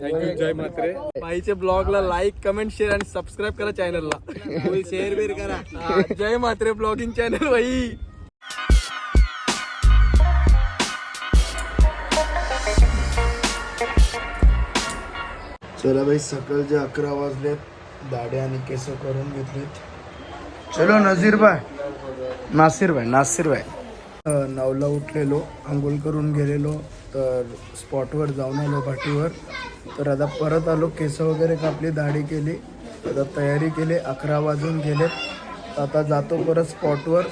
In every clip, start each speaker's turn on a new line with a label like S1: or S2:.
S1: Thank you Jay Matre. ब्लॉगला like comment share आणि subscribe करा चॅनलला शेअर बेर करा. जय मात्रे ब्लॉगिंग चॅनल बाई
S2: चला भाई सकाळचे अकरा वाजले दाढे आणि केस करून घेतलेत. चलो नजीर भाई. नासिर भाई नासिर भाई. नवला उठलेलो आंघोळ करून गेलेलो तर स्पॉटवर जाऊन आलो भाटीवर. तर आता परत आलो केस वगैरे कापली दाढी केली आता तयारी केली अकरा वाजून गेले. आता जातो परत स्पॉटवर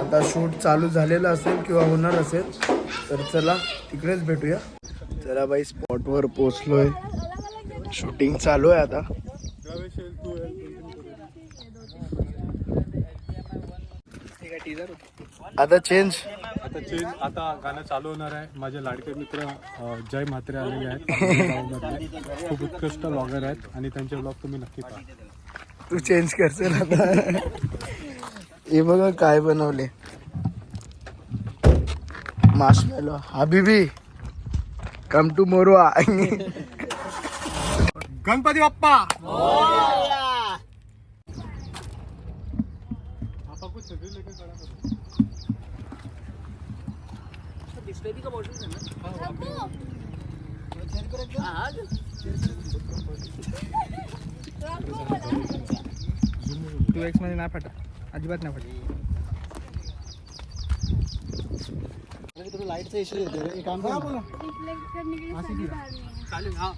S2: आता शूट चालू झालेलं असेल किंवा होणार असेल तर चला तिकडेच भेटूया. चला बाई स्पॉटवर पोचलोय शूटिंग चालू आहे आता. आता चेंज
S1: आता चेंज आता गाणं चालू होणार आहे. माझे लाडके मित्र अं, जय म्हात्रे आलेले आहेत. खूप उत्कृष्ट ब्लॉगर आहेत आणि त्यांचे ब्लॉग तुम्ही नक्की पहा.
S2: तू चेंज करशील आता. हे बघा काय बनवले. माशमेलो हबीबी कम टू मोरवा
S1: गणपती बाप्पा!
S3: टू एक्स मध्ये नाही फाटा. अजिबात नाही फाटा.
S4: रिफ्लेक्ट करने के लिए सामने डालने हैं।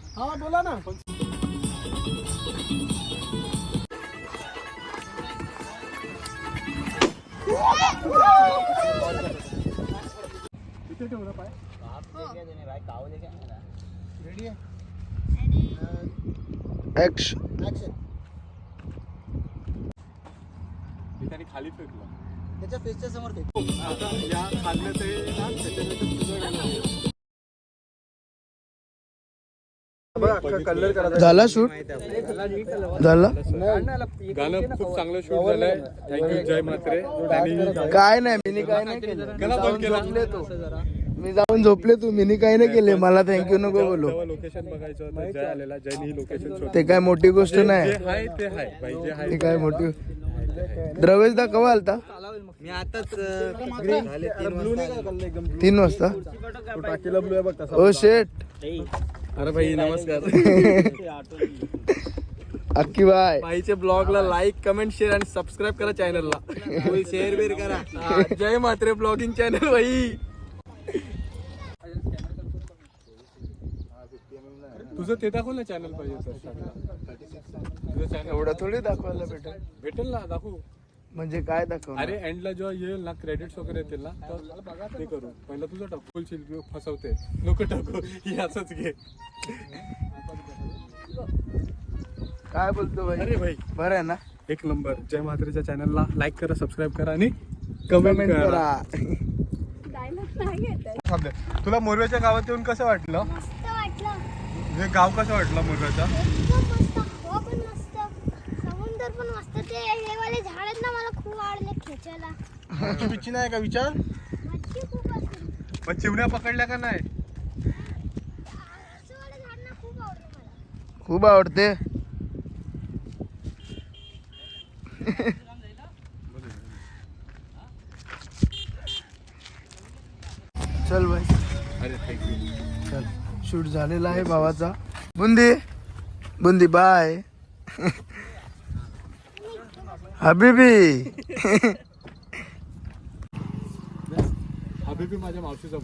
S2: ऍक्शन
S1: मी त्याने खाली फेकलं.
S3: त्याच्या फेसच्या समोर ते
S1: आता या खाल्लं ते ना, त्याच्यानंतर तुझं गाणं होईल.
S2: झाला शूट झाला?
S1: गाणं खूप चांगलं शूट झालंय. Thank you Jay Mhatre. त्यांनी
S2: काय नाही मी काय नाही केलं. मी जाऊन झोपले तू मी काय नाही केले मला थँक्यू नको बोलू.
S1: लोकेशन बघायचं होतं जय आलेला जयनी लोकेशन शोध
S2: ते काय मोठी गोष्ट नाही.
S1: ते
S2: काय मोठी द्रवेश दा कवा आलता?
S3: मी आताच
S2: तीन वाजता. ओ शेट
S1: अरे भाई नमस्कार.
S2: अक्की बाय.
S1: बाईचे ब्लॉगला लाईक कमेंट शेअर आणि सबस्क्राईब करा चॅनलला शेअर बेर करा. जय म्हात्रे ब्लॉगिंग चॅनल बाई. तुझं ते दाखव ना चॅनल पाहिजे तर तुझं चॅनल
S2: एवढं थोडी दाखवायला भेटेल.
S1: भेटेल ना दाखवू.
S2: म्हणजे काय दाखव
S1: अरे एंडला जेव्हा येईल ना क्रेडिट्स वगैरे येतील ना तर ते करू. पहिलं तुझं टाकू. किंवा फसवते. नको टाकू. असंच घे.
S2: काय बोलतो भाई?
S1: अरे भाई.
S2: बरं आहे ना?
S1: एक नंबर. जय म्हात्रेच्या चॅनलला लाईक करा सबस्क्राईब करा आणि कमेंट करा. तुला मोरव्याच्या गावात येऊन कसं वाटलं? हे गाव कसं वाटलं
S4: हवा पण मस्त. समुद्र पण मस्त. ते हे वाले झाड आहेत ना मला खूप आवडले खेचायला.
S1: पिच्ची नाही का विचार?
S4: मच्छी खूप असते.
S1: पण चिवण्या पकडल्या का नाही?
S4: असं वाले झाड ना खूप आवडलं मला.
S2: खूप आवडते. चल भाई
S1: अरे थँक्यू
S2: चल. शूट झालेला आहे भावाचा. बुंदी. बुंदी बाय हबीबी.
S1: हबीबी माझ्या मावशीचा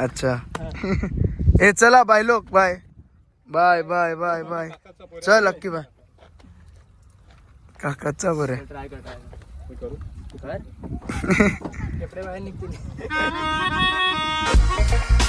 S2: अच्छा. ए चला बाय लोक bye bye bye bye bye चल अक्की बाय काकाचा बरं आहे.
S1: ट्राय कर
S3: बाहेर निघतील.